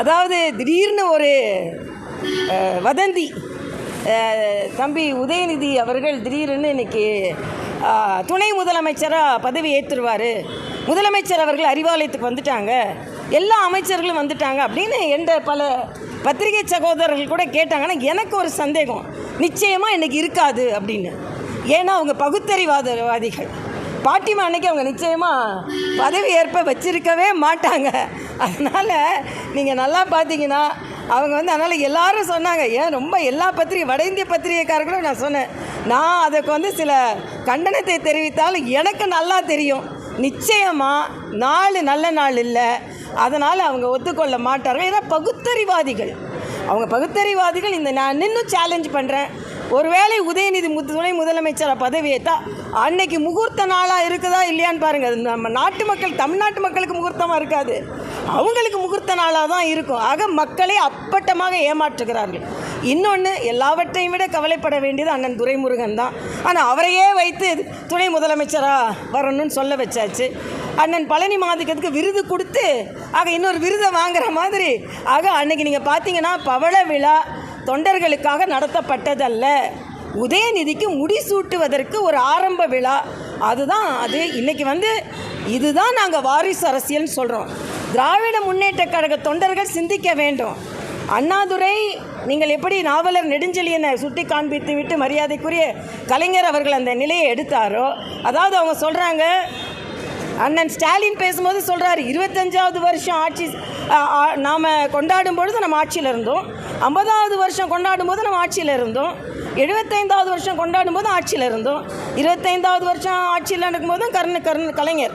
அதாவது திடீர்னு ஒரு வதந்தி. தம்பி உதயநிதி அவர்கள் திடீர்னு இன்னைக்கு துணை முதலமைச்சராக பதவி ஏற்றுருவார். முதலமைச்சர் அவர்கள் அறிவாலயத்துக்கு வந்துட்டாங்க. எல்லா அமைச்சர்களும் வந்துட்டாங்க அப்படின்னு என்ற பல பத்திரிகை சகோதரர்கள் கூட கேட்டாங்கன்னா எனக்கு ஒரு சந்தேகம். நிச்சயமாக இன்னைக்கு இருக்காது அப்படின்னு. ஏன்னா அவங்க பகுத்தறிவாதவாதிகள். பாட்டிமா அன்னைக்கு அவங்க நிச்சயமாக பதவி ஏற்ப வச்சிருக்கவே மாட்டாங்க. அதனால் நீங்கள் நல்லா பார்த்தீங்கன்னா அவங்க வந்து அதனால் எல்லாரும் சொன்னாங்க. ஏன் ரொம்ப எல்லா பத்திரிகை வட இந்திய பத்திரிகைக்காரர்களும் நான் சொன்னேன். நான் அதுக்கு வந்து சில கண்டனத்தை தெரிவித்தாலும் எனக்கு நல்லா தெரியும். நிச்சயமாக நாள் நல்ல நாள் இல்லை. அதனால் அவங்க ஒத்துக்கொள்ள மாட்டார்கள். ஏன்னா பகுத்தறிவாதிகள். அவங்க பகுத்தறிவாதிகள் இந்த நான் இன்னும் சேலஞ்ச் பண்ணுறேன் ஒருவேளை உதயநிதி முத்து துணை முதலமைச்சர் பதவியேத்தா அன்னைக்கு முகூர்த்த நாளாக இருக்குதா இல்லையான்னு பாருங்கள் நம்ம நாட்டு மக்கள் தமிழ்நாட்டு மக்களுக்கு முகூர்த்தமாக இருக்காது. அவங்களுக்கு முகூர்த்த நாளாக தான் இருக்கும். ஆக மக்களை அப்பட்டமாக ஏமாற்றுகிறார்கள். இன்னொன்று எல்லாவற்றையும் விட கவலைப்பட வேண்டியது அண்ணன் துரைமுருகன் தான். ஆனால் அவரையே வைத்து துணை முதலமைச்சராக வரணும்னு சொல்ல வச்சாச்சு. அண்ணன் பழனி மாதிக்கத்துக்கு விருது கொடுத்து ஆக இன்னொரு விருதை வாங்குற மாதிரி. ஆக அன்னைக்கு நீங்கள் பார்த்தீங்கன்னா பவள விழா தொண்டர்களுக்காக நடத்தப்பட்டதல்ல. உதயநிதிக்கு முடிசூட்டுவதற்கு ஒரு ஆரம்ப விழா. அதுதான் அது இன்னைக்கு வந்து இதுதான் நாங்கள் வாரிசு அரசியல்னு சொல்கிறோம் திராவிட முன்னேற்ற கழக தொண்டர்கள் சிந்திக்க வேண்டும். அண்ணாதுரை நீங்கள் எப்படி நாவலர் நெடுஞ்செழியனை சுட்டி காண்பித்து விட்டு மரியாதைக்குரிய கலைஞர் அவர்கள் அந்த நிலையை எடுத்தாரோ அதாவது அவங்க சொல்கிறாங்க அண்ணன் ஸ்டாலின் பேசும்போது சொல்கிறாரு இருபத்தஞ்சாவது வருஷம் ஆட்சி நாம் கொண்டாடும் பொழுது நம்ம ஆட்சியில் இருந்தோம். ஐம்பதாவது வருஷம் கொண்டாடும் போது நம்ம ஆட்சியில் இருந்தோம். எழுபத்தைந்தாவது வருஷம் கொண்டாடும் போது ஆட்சியில் இருந்தோம். இருபத்தைந்தாவது வருஷம் ஆட்சியில் நடக்கும்போதும் கருண கருண் கலைஞர்.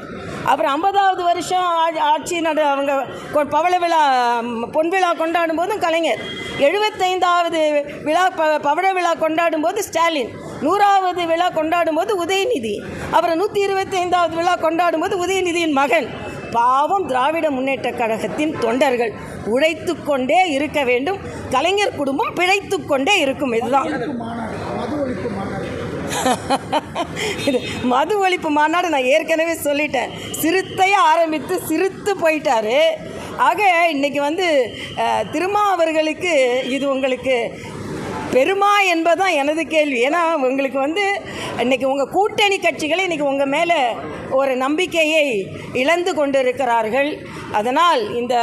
அப்புறம் ஐம்பதாவது வருஷம் ஆட்சி நட அவங்க கொ- பவள விழா பொன் விழா கொண்டாடும் போதும் கலைஞர். எழுபத்தைந்தாவது விழா ப பவள விழா கொண்டாடும் போது ஸ்டாலின். நூறாவது விழா கொண்டாடும் போது உதயநிதி. அப்புறம் நூற்றி இருபத்தைந்தாவது விழா கொண்டாடும் போது உதயநிதியின் மகன். பாவம் திராவிட முன்னேற்ற கழகத்தின் தொண்டர்கள் உழைத்து கொண்டே இருக்க வேண்டும். கலைஞர் குடும்பம் பிழைத்து கொண்டே இருக்கும். இதுதான். இது மது ஒழிப்பு மாநாடு நான் ஏற்கனவே சொல்லிட்டேன். சிறுத்தையாக ஆரம்பித்து சிரித்து போயிட்டாரு. ஆக இன்னைக்கு வந்து திருமா அவர்களுக்கு இது உங்களுக்கு பெருமா என்பதுதான் எனது கேள்வி. ஏன்னா உங்களுக்கு வந்து இன்னைக்கு உங்கள் கூட்டணி கட்சிகளை இன்றைக்கி உங்கள் மேலே ஒரு நம்பிக்கையை இழந்து கொண்டிருக்கிறார்கள். அதனால் இந்த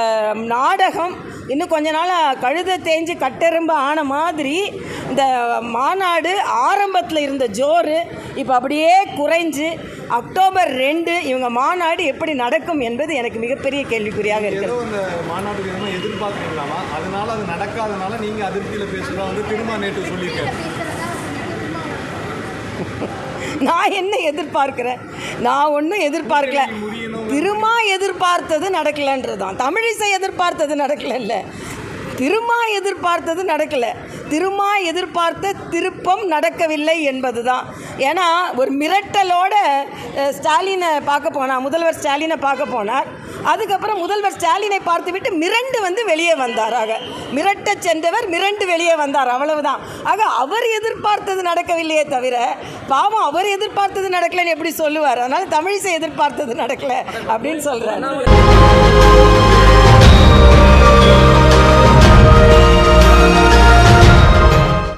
நாடகம் இன்னும் கொஞ்ச நாளாக கழுத தேஞ்சு கட்டெரும்பு ஆன மாதிரி இந்த மாநாடு ஆரம்பத்தில் இருந்த ஜோறு இப்போ அப்படியே குறைஞ்சு அக்டோபர் ரெண்டு இவங்க மாநாடு எப்படி நடக்கும் என்பது எனக்கு மிகப்பெரிய கேள்விக்குறியாக இருக்கிறது ஏதோ இந்த மாநாட்டுக்கு எதுவும் எதிர்பார்க்குறீங்களாமா? அதனால அது நடக்காதனால நீங்க அதிருப்தியில் பேசுகிறோம் வந்து திரும்ப நேற்று சொல்லியிருக்காரு. நான் என்ன எதிர்பார்க்கிறேன்? நான் ஒன்றும் எதிர்பார்க்கல. திருமா எதிர்பார்த்தது நடக்கலன்றது தான் தமிழிசை எதிர்பார்த்தது நடக்கல திருமா எதிர்பார்த்தது நடக்கல. திருமா எதிர்பார்த்த திருப்பம் நடக்கவில்லை என்பது தான் ஏன்னா ஒரு மிரட்டலோட ஸ்டாலினை பார்க்க போனார் முதல்வர் ஸ்டாலினை பார்க்க போனார். அதுக்கப்புறம் முதல்வர் ஸ்டாலினை பார்த்துவிட்டு மிரண்டு வந்து வெளியே வந்தார். ஆக மிரட்டச் சென்றவர் மிரண்டு வெளியே வந்தார். அவ்வளவுதான். ஆக அவர் எதிர்பார்த்தது நடக்கவில்லையே தவிர பாவம் அவர் எதிர்பார்த்தது நடக்கலைன்னு எப்படி சொல்லுவார்? அதனால தமிழிசை எதிர்பார்த்தது நடக்கல அப்படின்னு சொல்கிறார்